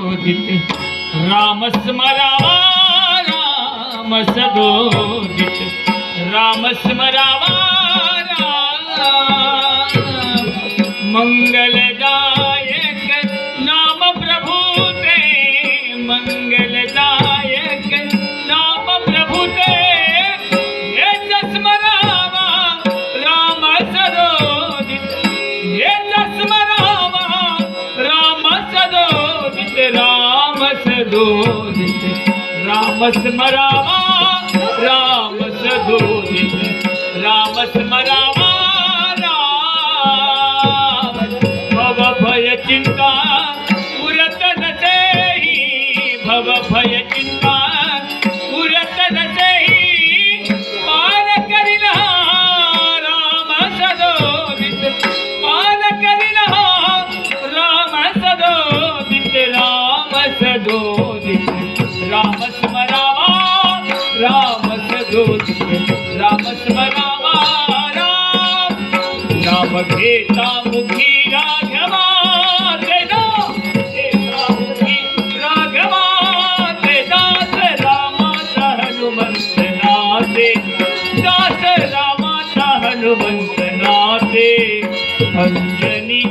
सदोदित राम स्मरावा राम सदोदित राम स्मरावा राम। मंगलदायक सदोदित राम स्मरावा राम सदोदित राम स्मरावा राम। भव भय चिंता उरत नसेही भव भय चिंता घेता मुखी राघवा तेजा. घेता मुखी राघवा तेजास रामाचा हनुमंत नाते दास रामाचा हनुमंत नाते अंजनी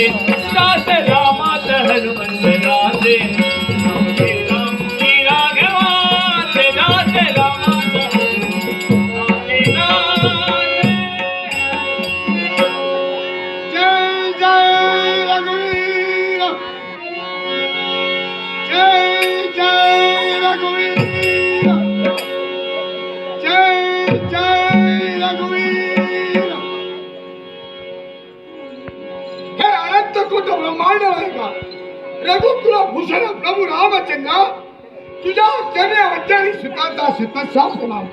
नाते दास रामात हनुमंत नाते नामे राम की राघवा ते दास रामात हनुमंत नाते जय जय रघुवीर ब्रह्मांड रघुकुल भूषण प्रभू रामचंद्र तुझ्या चरणे अज्ञानी सुताचा शतशा प्रणाम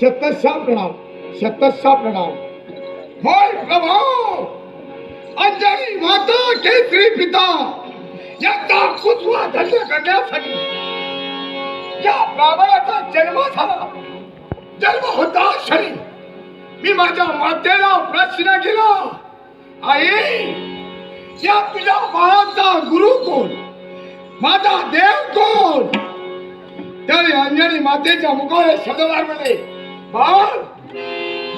शतशा प्रणाम शतशा प्रणाम। होय प्रभू! अंजनी माता केसरी पिता, यांचा कुचवा धन्य करण्यासाठी या ब्राह्मणाचा जन्म झाला। जन्म होता क्षणी मी माझ्या मातेला प्रश्न केला, आई या तुझ्या बाळाचा गुरु कोण? माझा देव कोण? त्याने अंजनी मातेच्या मुखावर सदवारमध्ये बाळ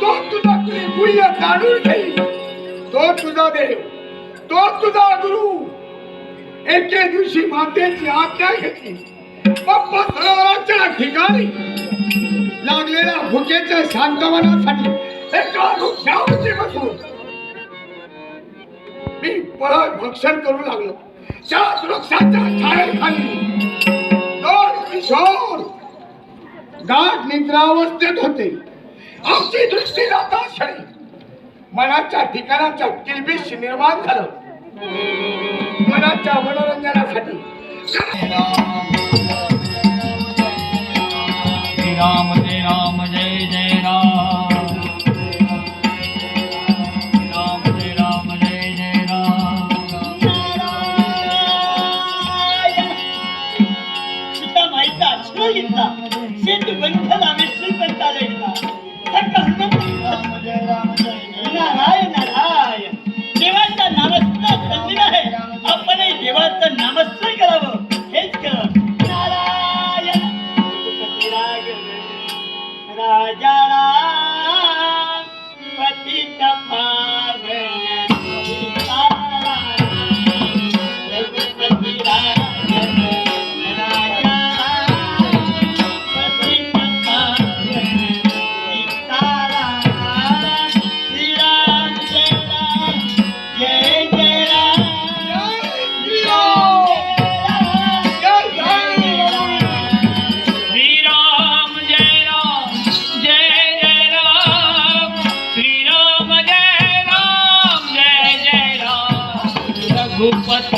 तो तुझा तुझी गुह्य जाणून घेईल. तो तुझा देव तो तुझा गुरु. एके दिवशी मातेची आज्ञा घेतली. पप्पा सरोवराच्या ठिकाणी लागलेल्या भुकेच्या शांतवनासाठी एका वृक्षावरती बसून मी परत भक्षण करू लागलो त्या वृक्षाच्या छायेखाली दोन किशोर गाठ निद्रावस्थेत होते आमची दृष्टी जाता क्षणी मनाच्या ठिकाणाच्या किलबिश निर्माण झालं मनाच्या मनोरंजनासाठी राम हनुमंत नारायण রূপত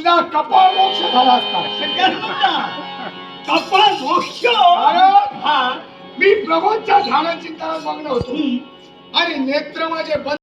तुझा कपाळ मोक्ष झाला असता. कपाळ मोक्ष मी प्रभोच्या झाडाची तळा बघणं होतो आणि नेत्र माझे बंद